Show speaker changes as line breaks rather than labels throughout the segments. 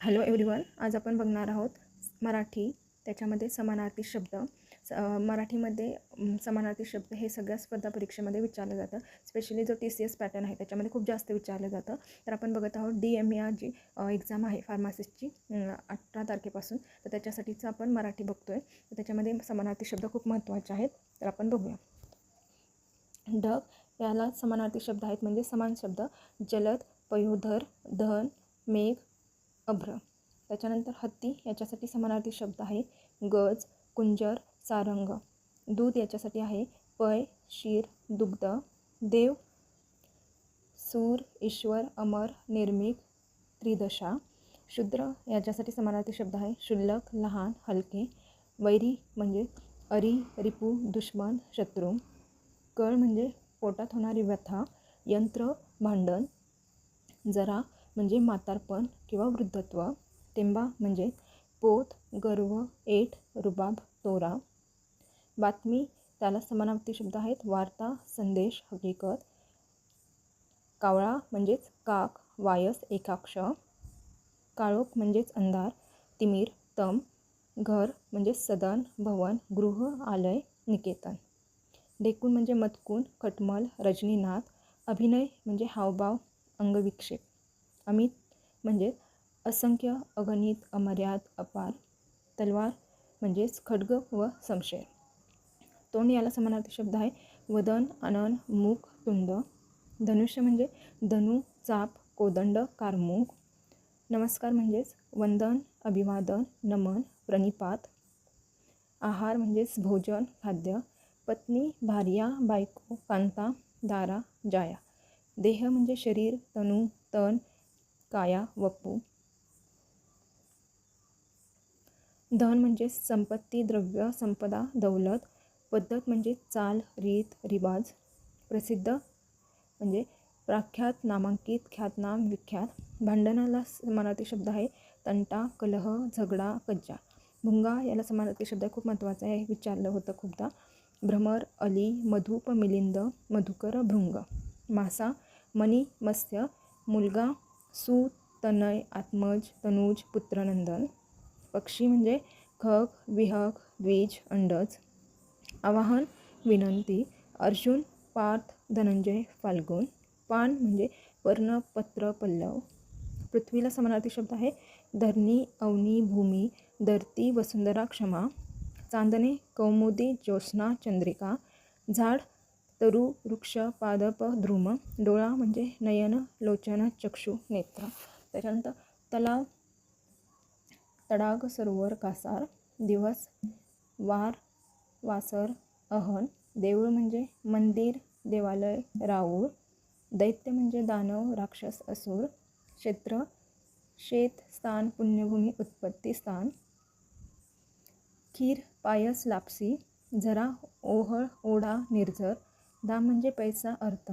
Hello everyone आज आपण बघणार आहोत मराठी त्याच्यामध्ये समानार्थी शब्द. स मराठीमध्ये समानार्थी शब्द हे सगळ्या स्पर्धा परीक्षेमध्ये विचारलं जातं. स्पेशली जो टी सी एस पॅटर्न आहे त्याच्यामध्ये खूप जास्त विचारलं जातं. तर आपण बघत आहोत D M R G exam आहे फार्मासिस्टची अठरा तारखेपासून. तर त्याच्यासाठीचं आपण मराठी बघतो आहे तर त्याच्यामध्ये समानार्थी शब्द खूप महत्त्वाचे आहेत. तर आपण बघूया. ढग याला समानार्थी शब्द आहेत म्हणजे समान शब्द. जलद पयोधर धन मेघ अभ्र. त्याच्यानंतर हत्ती याच्यासाठी समानार्थी शब्द आहे गज कुंजर सारंग. दूध याच्यासाठी आहे. पय शीर दुग्ध. देव सूर ईश्वर अमर निर्मिक त्रिदशा. शूद्र याच्यासाठी समानार्थी शब्द आहे. शुल्लक लहान हलके. वैरी म्हणजे अरी रिपू दुश्मन शत्रू. कळ म्हणजे पोटात होणारी व्यथा. यंत्र भांडण. जरा म्हणजे म्हातारपण किंवा वृद्धत्व. टेंबा म्हणजे पोत गर्व एट रुबाब तोरा बातमी त्याला समानार्थी शब्द आहेत. वार्ता संदेश हकीकत. कावळा म्हणजेच काक वायस एकाक्ष. काळोख म्हणजेच अंधार तिमीर तम. घर म्हणजे सदन भवन गृह आलय निकेतन. डेकून म्हणजे मतकून खटमल रजनीनाथ. अभिनय म्हणजे हावभाव अंगविक्षेप. अमित म्हणजे असंख्य अगणित अमर्याद अपार तलवार म्हणजेच खड्ग व संशय. तोंड याला समानार्थी शब्द आहे. वदन आनंद मुख तुंड. धनुष्य म्हणजे धनु चाप कोदंड कारमुख नमस्कार म्हणजेच वंदन अभिवादन नमन प्रणिपात. आहार म्हणजेच भोजन खाद्य. पत्नी भार्या बायको कांता दारा जाया. देह म्हणजे शरीर तनु तन काया वपू. धन म्हणजे संपत्ती द्रव्य संपदा दौलत. पद्धत म्हणजे चाल रीत रिवाज. प्रसिद्ध म्हणजे प्रख्यात नामांकित ख्यातनाम विख्यात. भांडणाला समानार्थी शब्द आहे. तंटा कलह झगडा कज्जा. भुंगा याला समानार्थी शब्द खूप महत्त्वाचा आहे. विचारलं होतं खूपदा. भ्रमर अली मधुप मिलिंद मधुकर भृंग. मासा मनी मत्स्य मुलगा सु तनय आत्मज तनुज पुत्रनंदन. पक्षी म्हणजे खग विहक द्विज अंडज. आवाहन विनंती. अर्जुन पार्थ धनंजय फाल्गुन. पान म्हणजे पर्ण पत्र पल्लव. पृथ्वीला समानार्थी शब्द आहे. धरणी अवनी भूमी धरती वसुंधरा क्षमा. चांदणे कौमुदी ज्योत्स्ना चंद्रिका. झाड तरु वृक्ष पादप ध्रुम डोळा म्हणजे नयन लोचन चक्षु नेत्र. त्याच्यानंतर तलाव तडाग सरोवर कासार दिवस वार वासर अहन देऊळ म्हणजे मंदिर देवालय राऊळ दैत्य म्हणजे दानव राक्षस असुर क्षेत्र शेत स्थान पुण्यभूमी उत्पत्ती स्थान. खीर पायस लापसी झरा ओहळ ओढा निर्झर दाम म्हणजे पैसा अर्थ.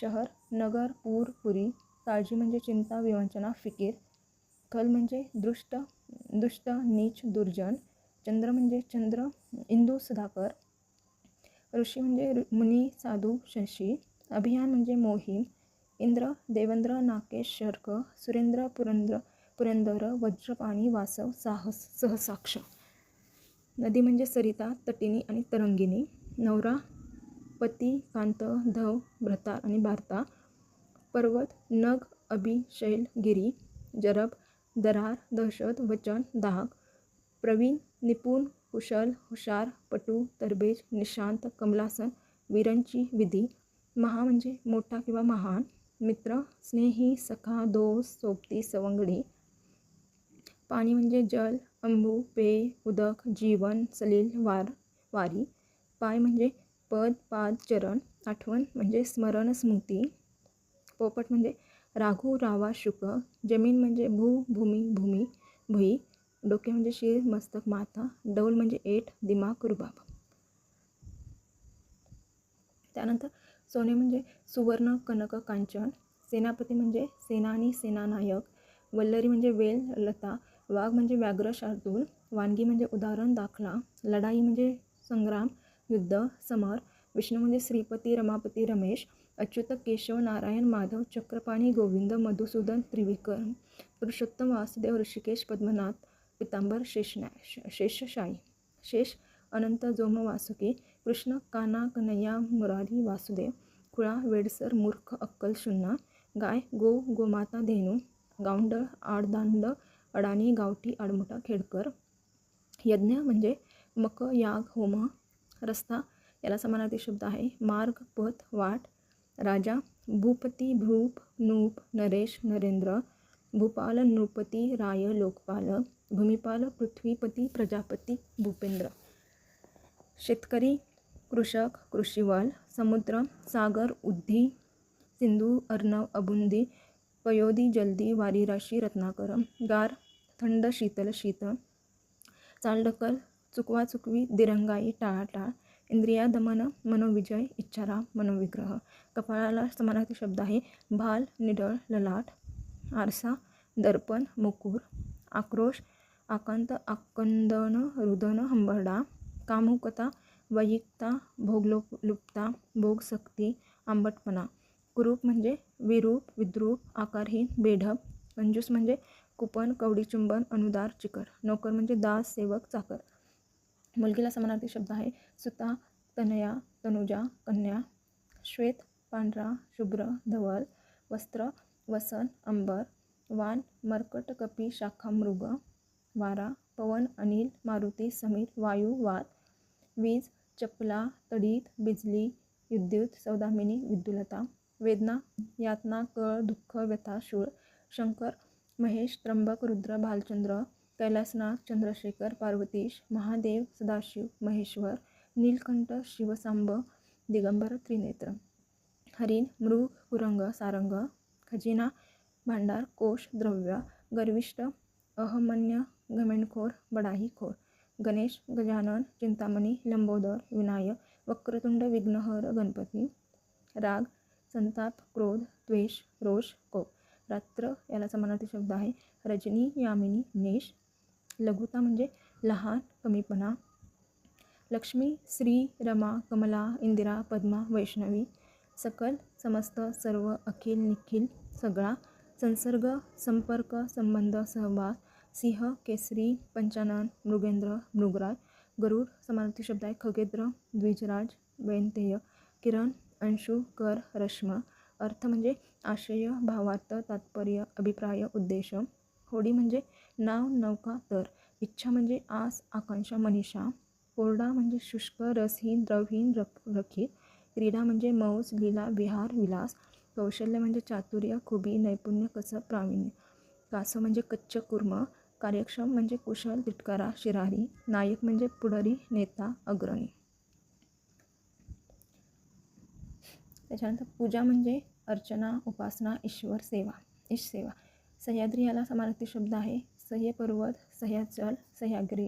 शहर नगर पूर पुरी. काळजी म्हणजे चिंता विवंचना फिकीर. खल म्हणजे दृष्ट दुष्ट नीच दुर्जन. चंद्र म्हणजे चंद्र इंदू सुधाकर. ऋषी म्हणजे ऋ- मुनी साधू शशी. अभियान म्हणजे मोहीम. इंद्र देवेंद्र नाकेश शर्क. सुरेंद्र पुरंद्र पुरंदर वज्रपाणी वासव साहस सहसाक्ष. नदी म्हणजे सरिता तटिनी आणि तरंगिणी नवरा पती कांत धव भ्रता आणि भारता पर्वत नग अभि शैल गिरी जरब दरार दहशत वचन दाहक प्रवीण निपुण कुशल हुशार पटू तरबेज निशांत कमलासन वीरांची विधी महा म्हणजे मोठा किंवा महान मित्र स्नेही सखा दोस सोबती सवंगडी पाणी म्हणजे जल अंबू पेय उदक जीवन सलील वार वारी पाय म्हणजे पद पाद चरण आठवण म्हणजे स्मरण स्मृती. पोपट म्हणजे राघू रावा शुक. जमीन म्हणजे भू भूमी भूमी भुई. डोके म्हणजे शिर मस्तक माथा. डौल म्हणजे एट दिमाग रुबाब. त्यानंतर सोने म्हणजे सुवर्ण कनक कांचन. सेनापती म्हणजे सेना आणि सेनानायक. वल्लरी म्हणजे वेल लता. वाघ म्हणजे व्याघ्र शार्दूल. वानगी म्हणजे उदाहरण दाखला. लढाई म्हणजे संग्राम. युद्ध समर विष्णू म्हणजे श्रीपती रमापती रमेश अच्युत केशव नारायण माधव चक्रपाणी गोविंद मधुसूदन त्रिविक्रम पुरुषोत्तम वासुदेव ऋषिकेश पद्मनाथ पितांबर शेषना श- शेषशाही शेष अनंत जोम वासुकी कृष्ण काना कन्हैया मुरारी वासुदेव खुळा वेडसर मूर्ख अक्कल शुन्ना गाय गो गोमाता धेनू गावंडळ आडदांड अडाणी गावठी आडमुठा खेडकर यज्ञ म्हणजे मक याग होम रस्ता याला समानार्थी शब्द आहे. मार्ग पथ वाट राजा भूपती भूप नूप नरेश नरेंद्र भूपाल नृपती राय लोकपाल भूमिपाल पृथ्वीपती प्रजापती भूपेंद्र. शेतकरी कृषक कृषिवल समुद्र सागर उद्धी सिंधू अर्णव अबुंदी पयोदी जलदी वारीराशी रत्नाकर गार थंड शीतल शीत चालढकल चुकवा चुकवी दिरंगाई टाळाटाळ इंद्रिया दमन मनोविजय इच्छारा मनोविग्रह. कपाळाला समानार्थी शब्द आहे. भाल निडळ ललाट आरसा दर्पण मुकूर आक्रोश आकांत आकंदन रुदन हंबरडा कामुकता वैयिकता भोगलोप लुप्ता भोगसक्ती आंबटपणा. कुरूप म्हणजे विरूप विद्रूप आकारहीन बेढप कंजूस म्हणजे कुपन कवडीचुंबन अनुदार चिकर नोकर म्हणजे दास सेवक चाकर. मुलगीला समानार्थी शब्द आहे. सुता तनया तनुजा कन्या श्वेत पांढरा शुभ्र धवल वस्त्र वसन अंबर वान मर्कट कपी शाखा मृग वारा पवन अनिल मारुती समीर वायू वात वीज चपला तडीत बिजली विद्युत सौदामिनी विद्युलता वेदना यातना कळ दुःख व्यथा शूळ शंकर महेश त्र्यंबक रुद्र भालचंद्र कैलासनाथ चंद्रशेखर पार्वतीश महादेव सदाशिव महेश्वर नीलकंठ शिवसांब दिगंबर त्रिनेत्र हरिण मृग कुरंग सारंग खजिना भांडार कोश द्रव्य गर्विष्ट अहमन्य घमेंडखोर बडाहीखोर गणेश गजानन चिंतामणी लंबोदर विनायक वक्रतुंड विघ्नहर गणपती राग संताप क्रोध द्वेष रोष कोप रात्र याला समानार्थी शब्द आहे. रजनी यामिनी नेश लघुता म्हणजे लहान कमीपणा. लक्ष्मी श्री रमा कमला इंदिरा पद्मा वैष्णवी. सकल समस्त सर्व अखिल निखिल सगळा. संसर्ग संपर्क संबंध सहवास. सिंह केसरी पंचानन मृगेंद्र मृगराज. गरुड समानार्थी शब्द आहे खगेंद्र द्विजराज वैनतेय. किरण अंशु कर रश्म. अर्थ म्हणजे आशय भावार्थ तात्पर्य अभिप्राय उद्देश. होडी म्हणजे नाव नौका तर. इच्छा म्हणजे आस आकांक्षा मनीषा. कोरडा म्हणजे शुष्क रसहीन द्रवहीन रख रखीत. क्रीडा म्हणजे मौज लीला विहार विलास. कौशल्य म्हणजे चातुर्य खुबी नैपुण्य कसं प्रावीण्य. कासव म्हणजे कच्च कुर्म. कार्यक्षम म्हणजे कुशल तिटकारा शिरारी नायक म्हणजे पुढारी नेता अग्रणी. त्याच्यानंतर पूजा म्हणजे अर्चना उपासना ईश्वर सेवा. ईश सेवा. सह्याद्री याला समानार्थी शब्द आहे. सह्य पर्वत सह्याचल सह्यागिरी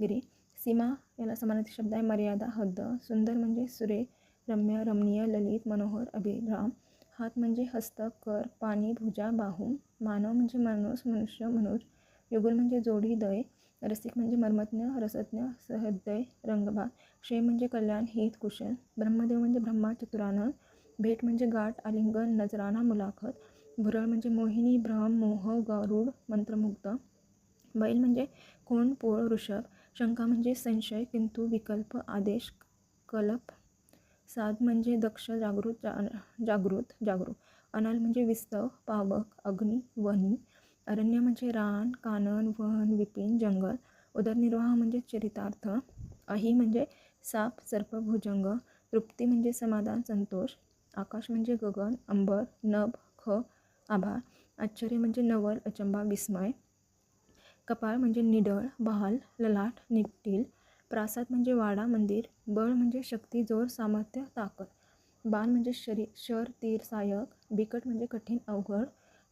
गिरी सीमा याला समानार्थी शब्द आहे. मर्यादा हद्द. सुंदर म्हणजे सुरे रम्य रमणीय ललित मनोहर अभिराम. हात म्हणजे हस्त कर पाणी भुजा बाहू. मानव म्हणजे माणूस मनुष्य मनोज युगल म्हणजे जोडी दय. रसिक म्हणजे मर्मज्ञ रसज्ञ सहृदय रंगभाग. क्षय म्हणजे कल्याण हित कुशल. ब्रह्मदेव म्हणजे ब्रह्मा चतुरानंद भेट म्हणजे गाठ आलिंगन नजराना मुलाखत. भुरळ म्हणजे मोहिनी भ्रम मोह गरुड मंत्रमुग्ध. बैल म्हणजे कोण पोळ वृषभ शंका म्हणजे संशय किंतु विकल्प आदेश कलप साध म्हणजे दक्ष जागृत जा जागृत जागरूक. अनाल म्हणजे विस्तव पावक अग्नी वनी अरण्य म्हणजे रान कानन वन विपिन जंगल. उदरनिर्वाह म्हणजे चरितार्थ. अही म्हणजे साप सर्प भुजंग. तृप्ती म्हणजे समाधान संतोष. आकाश म्हणजे गगन अंबर नभ ख आभार आश्चर्य म्हणजे नवल अचंबा विस्मय. कपाळ म्हणजे निडळ बहाल ललाट निपटील प्रासाद म्हणजे वाडा मंदिर. बळ म्हणजे शक्ती जोर सामर्थ्य ताकद. बाण म्हणजे शरी शर तीर सायक बिकट म्हणजे कठीण अवघड.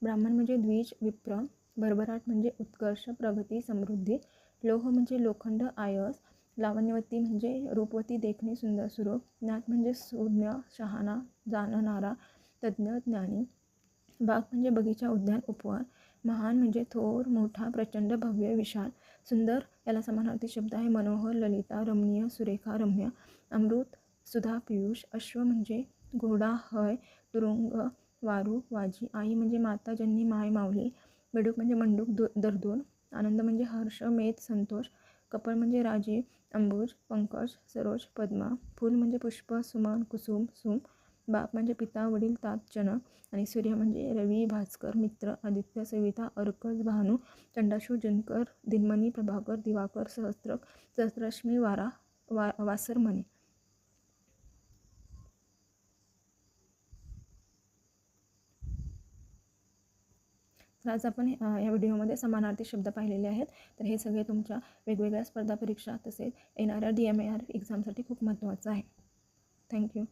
ब्राह्मण म्हणजे द्विज विप्र भरभराट म्हणजे उत्कर्ष प्रगती समृद्धी. लोह म्हणजे लोखंड आयस. लावण्यवती म्हणजे रूपवती देखणे सुंदर स्वरूप. ज्ञात म्हणजे सुज्ञ शहाणा जाणणारा तज्ज्ञ ज्ञानी. बाग म्हणजे बगीचा उद्यान उपवन. महान म्हणजे थोर मोठा प्रचंड भव्य विशाल सुंदर याला समानार्थी शब्द आहे. मनोहर ललिता रमणीय सुरेखा रम्य अमृत सुधा पियुष अश्व म्हणजे घोडा हय तुरुंग वारू वाजी आई म्हणजे माता ज्यांनी माय मावली बेडूक म्हणजे मंडूक दो दरदोर आनंद म्हणजे हर्ष मेध संतोष कपल म्हणजे राजे अंबुज पंकज सरोज पद्मा फूल म्हणजे पुष्प सुमन कुसुम सुम बाप म्हणजे पिता वडील तातजन आणि सूर्य म्हणजे रवी भास्कर मित्र आदित्य सविता अर्कज भानू चंडाशू जनकर दिनमणी प्रभाकर दिवाकर सहस्त्रक सहस्रश्मी वारा वा वासरमणी. तर आज आपण या व्हिडिओमध्ये समानार्थी शब्द पाहिलेले आहेत. तर हे सगळे तुमच्या वेगवेगळ्या स्पर्धा परीक्षा तसेच येणाऱ्या डी एम ए आर एक्झामसाठी खूप महत्त्वाचं आहे. थँक्यू